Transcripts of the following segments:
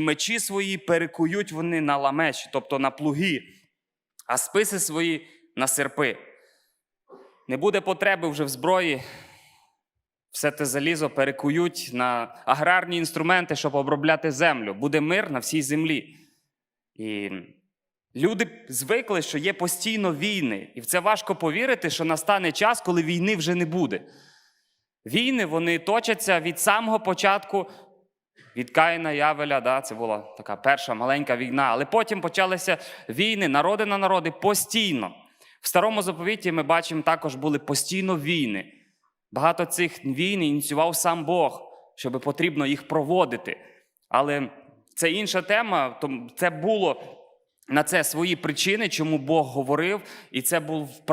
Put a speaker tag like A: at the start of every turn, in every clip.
A: мечі свої перекують вони на ламеші, тобто на плуги, а списи свої на серпи. Не буде потреби вже в зброї. Все те залізо перекують на аграрні інструменти, щоб обробляти землю. Буде мир на всій землі. І люди звикли, що є постійно війни. І в це важко повірити, що настане час, коли війни вже не буде. Війни вони точаться від самого початку, від Каїна Явеля. Да, це була така перша маленька війна. Але потім почалися війни, народи на народи постійно. В старому заповіті ми бачимо, також були постійно війни. Багато цих війн ініціював сам Бог, щоб потрібно їх проводити. Але це інша тема. Це було на це свої причини, чому Бог говорив, і це був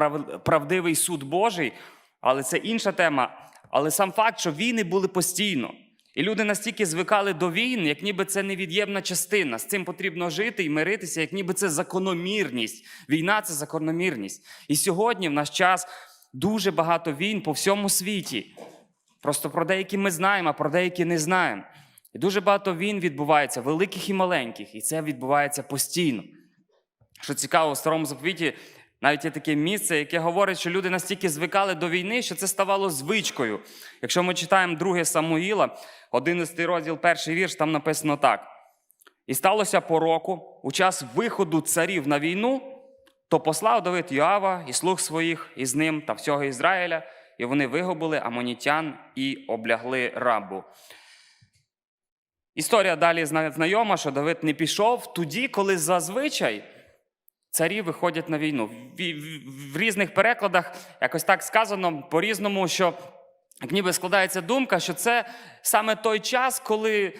A: правдивий суд Божий. Але це інша тема. Але сам факт, що війни були постійно. І люди настільки звикали до війн, як ніби це невід'ємна частина. З цим потрібно жити і миритися, як ніби це закономірність. Війна це закономірність. І сьогодні, в наш час, дуже багато війн по всьому світі. Просто про деякі ми знаємо, а про деякі не знаємо. І дуже багато війн відбувається, великих і маленьких, і це відбувається постійно. Що цікаво, в старому заповіті навіть є таке місце, яке говорить, що люди настільки звикали до війни, що це ставало звичкою. Якщо ми читаємо 2 Самуїла, 11 розділ, перший вірш, там написано так: І сталося по року, у час виходу царів на війну, то послав Давид Йоава і слуг своїх із ним та всього Ізраїля, і вони вигубили амонітян і облягли рабу. Історія далі знайома, що Давид не пішов тоді, коли зазвичай царі виходять на війну. В, різних перекладах якось так сказано по-різному, що як ніби складається думка, що це саме той час, коли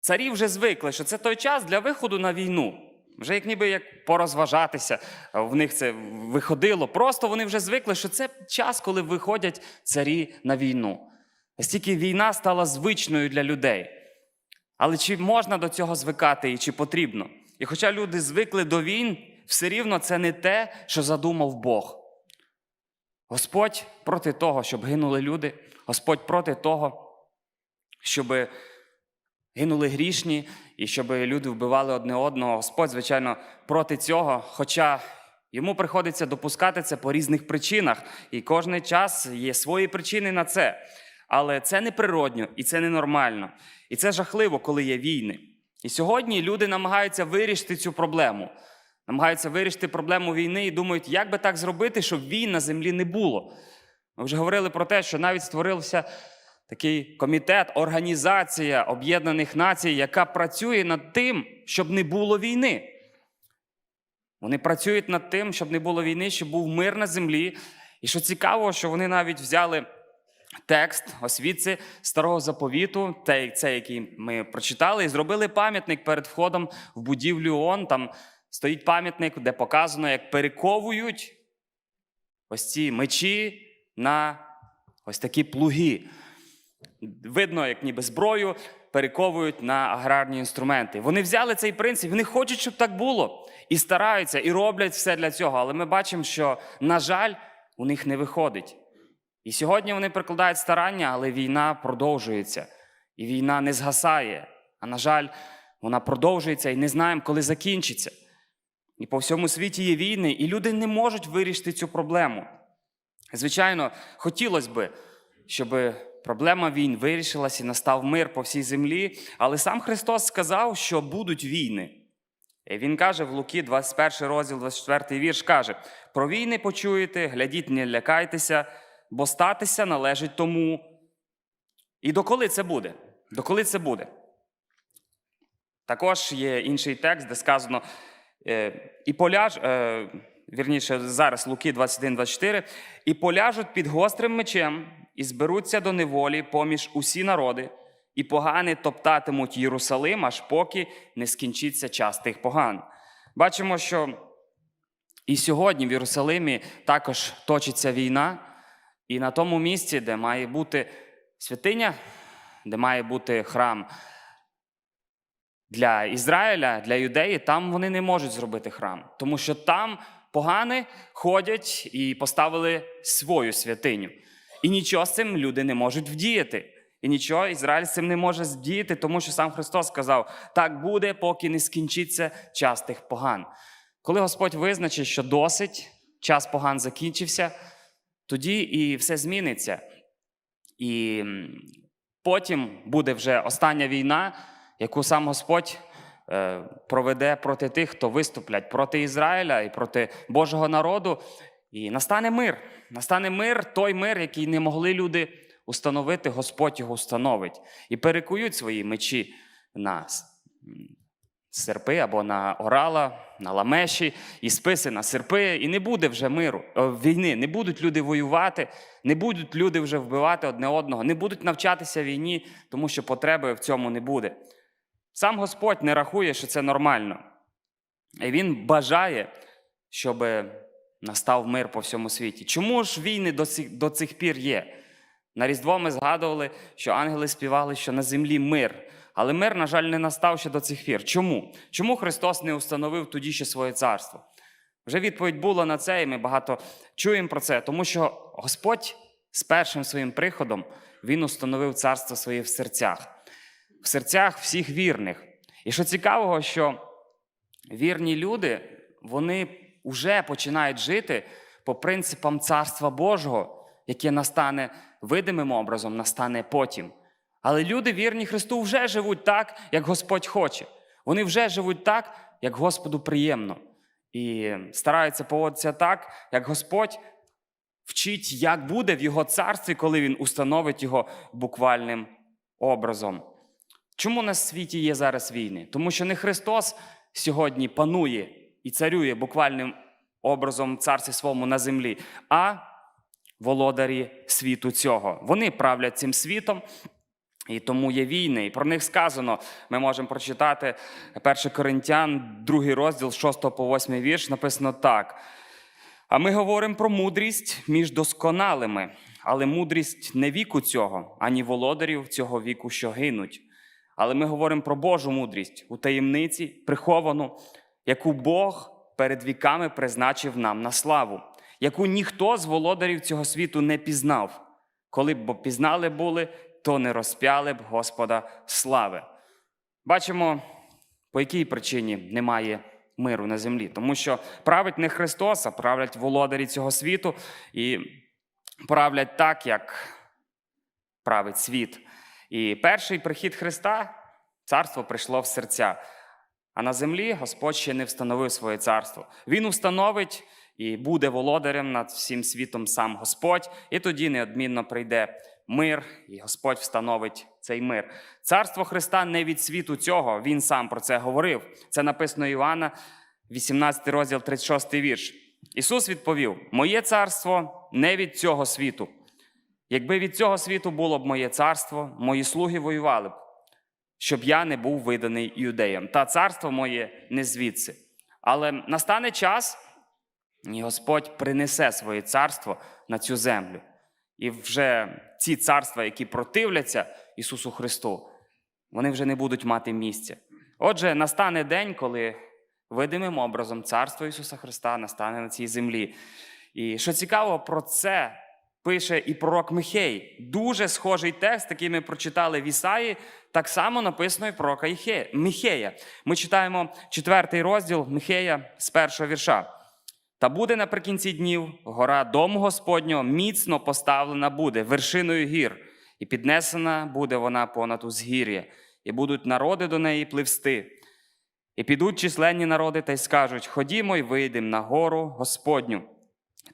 A: царі вже звикли, що це той час для виходу на війну. Вже як ніби як порозважатися, в них це виходило. Просто вони вже звикли, що це час, коли виходять царі на війну. Настільки війна стала звичною для людей. Але чи можна до цього звикати і чи потрібно? І хоча люди звикли до війн, все рівно це не те, що задумав Бог. Господь проти того, щоб гинули люди, Господь проти того, щоб гинули грішні і щоб люди вбивали одне одного. Господь, звичайно, проти цього, хоча йому приходиться допускати це по різних причинах, і кожен час є свої причини на це. Але це неприродньо і це ненормально. І це жахливо, коли є війни. І сьогодні люди намагаються вирішити цю проблему. Намагаються вирішити проблему війни і думають, як би так зробити, щоб війн на землі не було. Ми вже говорили про те, що навіть створився такий комітет, організація Об'єднаних Націй, яка працює над тим, щоб не було війни. Вони працюють над тим, щоб не було війни, щоб був мир на землі. І що цікаво, що вони навіть взяли текст освіти старого заповіту, цей, цей, який ми прочитали, і зробили пам'ятник перед входом в будівлю ООН. Там стоїть пам'ятник, де показано, як перековують ось ці мечі на ось такі плуги. Видно, як ніби зброю перековують на аграрні інструменти. Вони взяли цей принцип, вони хочуть, щоб так було. І стараються, і роблять все для цього. Але ми бачимо, що, на жаль, у них не виходить. І сьогодні вони прикладають старання, але війна продовжується. І війна не згасає. А на жаль, вона продовжується і не знаємо, коли закінчиться. І по всьому світі є війни, і люди не можуть вирішити цю проблему. Звичайно, хотілося б, щоб проблема війн вирішилась і настав мир по всій землі, але сам Христос сказав, що будуть війни. І Він каже в Луки, 21 розділ, 24 вірш, каже: про війни почуєте, глядіть, не лякайтеся, бо статися належить тому. І доколи це буде? Доколи це буде? Також є інший текст, де сказано: е, і поляж, е, вірніше, зараз Луки 21-24, і поляжуть під гострим мечем, і зберуться до неволі поміж усі народи, і погани топтатимуть Єрусалим, аж поки не скінчиться час тих поган. Бачимо, що і сьогодні в Єрусалимі також точиться війна, і на тому місці, де має бути святиня, де має бути храм для Ізраїля, для юдеї, там вони не можуть зробити храм, тому що там погани ходять і поставили свою святиню. І нічого з цим люди не можуть вдіяти. І нічого Ізраїль з цим не може здіяти, тому що сам Христос сказав: так буде, поки не скінчиться час тих поган. Коли Господь визначить, що досить, час поган закінчився, тоді і все зміниться. І потім буде вже остання війна, яку сам Господь е, проведе проти тих, хто виступлять проти Ізраїля і проти Божого народу. І настане мир. Настане мир, той мир, який не могли люди установити, Господь його установить. І перекують свої мечі на с- м, серпи або на орала, на ламеші, і списи на серпи, і не буде вже миру, е, війни. Не будуть люди воювати, не будуть люди вже вбивати одне одного, не будуть навчатися війні, тому що потреби в цьому не буде. Сам Господь не рахує, що це нормально. І Він бажає, щоб настав мир по всьому світі. Чому ж війни до цих, до цих пір є? На Різдво ми згадували, що ангели співали, що на землі мир. Але мир, на жаль, не настав ще до цих пір. Чому? Чому Христос не установив тоді ще своє царство? Вже відповідь була на це, і ми багато чуємо про це, тому що Господь з першим своїм приходом Він установив царство своє в серцях, в серцях всіх вірних. І що цікавого, що вірні люди, вони вже починають жити по принципам Царства Божого, яке настане видимим образом, настане потім. Але люди, вірні Христу, вже живуть так, як Господь хоче. Вони вже живуть так, як Господу приємно. І стараються поводитися так, як Господь вчить, як буде в Його царстві, коли Він установить його буквальним образом. Чому на світі є зараз війни? Тому що не Христос сьогодні панує і царює буквальним образом царстві своєму на землі, а володарі світу цього. Вони правлять цим світом. І тому є війни, і про них сказано. Ми можемо прочитати 1 Коринтян, другий розділ, з 6 по 8 вірш, написано так. А ми говоримо про мудрість між досконалими, але мудрість не віку цього, ані володарів цього віку, що гинуть. Але ми говоримо про Божу мудрість у таємниці, приховану, яку Бог перед віками призначив нам на славу, яку ніхто з володарів цього світу не пізнав. Коли б пізнали були, то не розп'яли б Господа слави. Бачимо, по якій причині немає миру на землі. Тому що править не Христос, а правлять володарі цього світу і правлять так, як править світ. І перший прихід Христа царство прийшло в серця. А на землі Господь ще не встановив своє царство. Він установить і буде володарем над всім світом сам Господь, і тоді неодмінно прийде мир, і Господь встановить цей мир. Царство Христа не від світу цього, Він сам про це говорив. Це написано Івана, 18 розділ, 36 вірш. Ісус відповів: Моє царство не від цього світу. Якби від цього світу було б моє царство, мої слуги воювали б, щоб я не був виданий юдеям. Та царство моє не звідси. Але настане час, і Господь принесе своє царство на цю землю. І вже ці царства, які противляться Ісусу Христу, вони вже не будуть мати місця. Отже, настане день, коли видимим образом царство Ісуса Христа настане на цій землі. І що цікаво, про це пише і пророк Михей. Дуже схожий текст, який ми прочитали в Ісаї, так само написано і пророка Михея. Ми читаємо четвертий розділ Михея з першого вірша. Та буде наприкінці днів гора дому Господнього міцно поставлена буде вершиною гір, і піднесена буде вона понад узгір'я, і будуть народи до неї пливсти. І підуть численні народи та й скажуть: Ходімо й вийдемо на гору Господню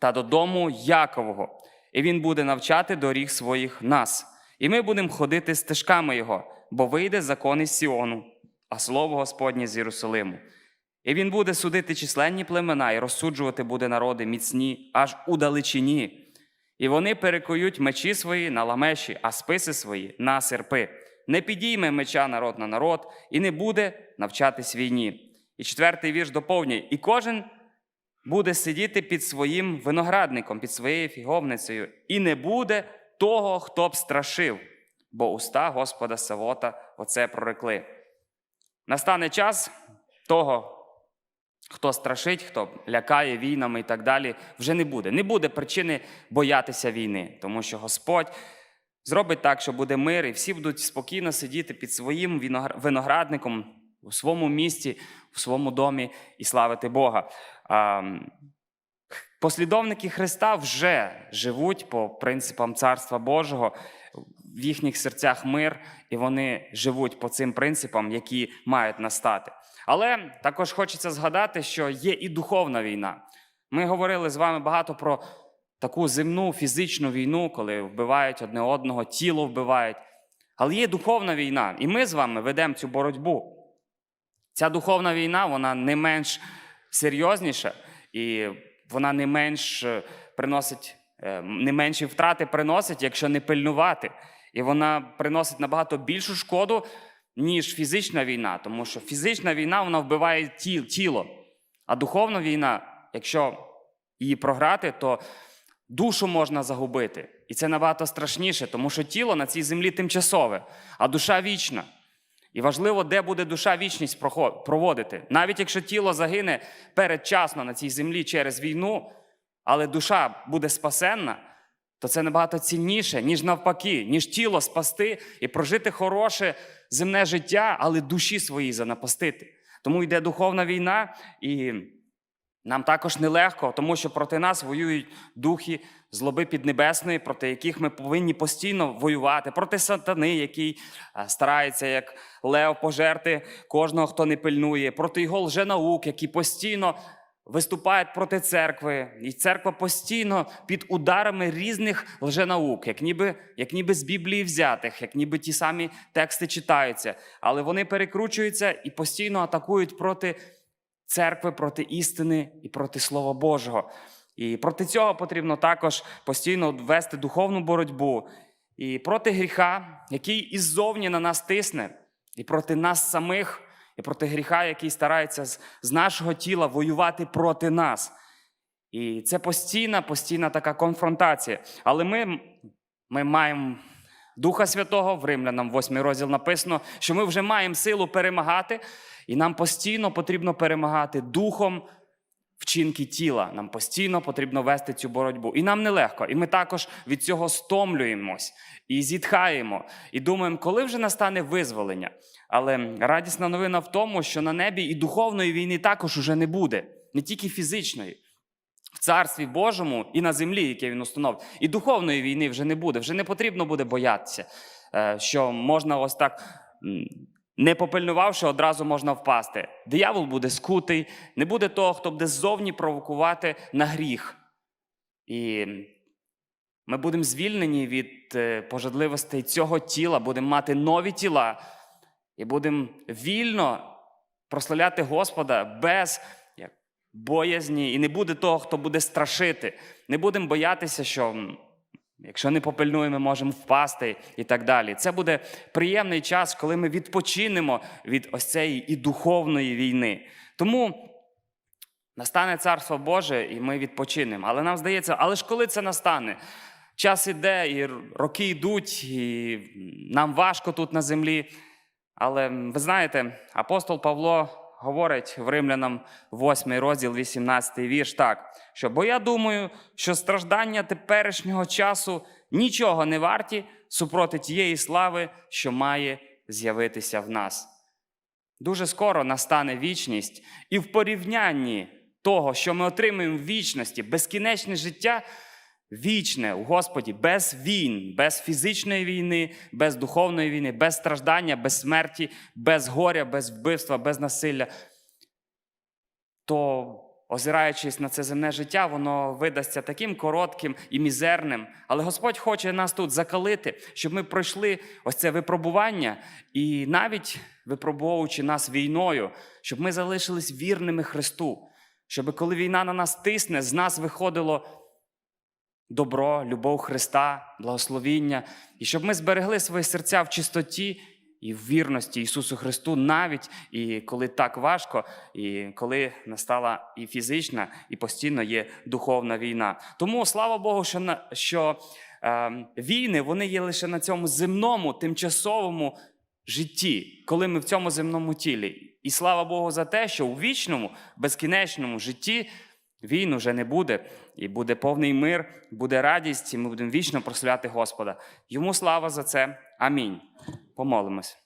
A: та додому Якового, і він буде навчати доріг своїх нас. І ми будемо ходити стежками Його, бо вийде закон із Сіону, а слово Господнє з Єрусалиму. І він буде судити численні племена і розсуджувати буде народи міцні аж у далечині. І вони перекують мечі свої на ламеші, а списи свої на серпи. Не підійме меча народ на народ, і не буде навчатись війні. І четвертий вірш доповнює: і кожен буде сидіти під своїм виноградником, під своєю фіговницею, і не буде того, хто б страшив, бо уста Господа Савота оце прорекли. Настане час того, хто страшить, хто лякає війнами і так далі, вже не буде. Не буде причини боятися війни, тому що Господь зробить так, що буде мир, і всі будуть спокійно сидіти під своїм виноградником у своєму місті, у своєму домі і славити Бога. Послідовники Христа вже живуть по принципам Царства Божого, в їхніх серцях мир, і вони живуть по цим принципам, які мають настати. Але також хочеться згадати, що є і духовна війна. Ми говорили з вами багато про таку земну фізичну війну, коли вбивають одне одного, тіло вбивають. Але є духовна війна, і ми з вами ведемо цю боротьбу. Ця духовна війна, вона не менш серйозніша, і вона не менш е, приносить, е, не менші втрати приносить, якщо не пильнувати. І вона приносить набагато більшу шкоду, ніж фізична війна, тому що фізична війна вона вбиває ті- тіло. А духовна війна, якщо її програти, то душу можна загубити. І це набагато страшніше, тому що тіло на цій землі тимчасове, а душа вічна. І важливо, де буде душа вічність проводити. Навіть якщо тіло загине передчасно на цій землі через війну, але душа буде спасенна, то це набагато цінніше, ніж навпаки, ніж тіло спасти і прожити хороше земне життя, але душі свої занапастити. Тому йде духовна війна, і нам також нелегко, тому що проти нас воюють духи злоби піднебесної, проти яких ми повинні постійно воювати, проти сатани, який старається як лев пожерти кожного, хто не пильнує, проти його лженаук, які постійно виступають проти церкви, і церква постійно під ударами різних лженаук, як ніби, як ніби з Біблії взятих, як ніби ті самі тексти читаються, але вони перекручуються і постійно атакують проти церкви, проти істини і проти Слова Божого. І проти цього потрібно також постійно вести духовну боротьбу і проти гріха, який іззовні на нас тисне, і проти нас самих, і проти гріха, який старається з, нашого тіла воювати проти нас. І це постійна, постійна така конфронтація. Але ми, ми маємо Духа Святого, в Римлянам 8 розділ написано, що ми вже маємо силу перемагати, і нам постійно потрібно перемагати духом вчинки тіла. Нам постійно потрібно вести цю боротьбу. І нам нелегко. І ми також від цього стомлюємось і зітхаємо, і думаємо, коли вже настане визволення. Але радісна новина в тому, що на небі і духовної війни також уже не буде, не тільки фізичної. В царстві Божому і на землі, яке він установив, і духовної війни вже не буде. Вже не потрібно буде боятися, е, що можна ось так, не попильнувавши, одразу можна впасти. Диявол буде скутий, не буде того, хто буде ззовні провокувати на гріх. І ми будемо звільнені від е, пожадливостей цього тіла, будемо мати нові тіла і будемо вільно прославляти Господа без боязні. І не буде того, хто буде страшити. Не будемо боятися, що якщо не попильнуємо, можемо впасти і так далі. Це буде приємний час, коли ми відпочинемо від ось цієї і духовної війни. Тому. Настане царство Боже, і ми відпочинемо. Але нам здається, але ж коли це настане? Час іде, і роки йдуть, і нам важко тут на землі. Але ви знаєте, апостол Павло говорить в Римлянам 8 розділ, 18 вірш так, що бо я думаю, що страждання теперішнього часу нічого не варті супроти тієї слави, що має з'явитися в нас. Дуже скоро настане вічність, і в порівнянні того, що ми отримуємо в вічності, безкінечне життя, вічне у Господі, без війн, без фізичної війни, без духовної війни, без страждання, без смерті, без горя, без вбивства, без насилля, то, озираючись на це земне життя, воно видасться таким коротким і мізерним. Але Господь хоче нас тут закалити, щоб ми пройшли ось це випробування, і навіть випробовуючи нас війною, щоб ми залишились вірними Христу, щоб коли війна на нас тисне, з нас виходило добро, любов Христа, благословіння, і щоб ми зберегли свої серця в чистоті і в вірності Ісусу Христу, навіть і коли так важко, і коли настала і фізична, і постійно є духовна війна. Тому слава Богу, що, на, що е, війни вони є лише на цьому земному, тимчасовому житті, коли ми в цьому земному тілі. І слава Богу за те, що у вічному, безкінечному житті Війн уже не буде, і буде повний мир, буде радість, і ми будемо вічно прославляти Господа. Йому слава за це. Амінь. Помолимось.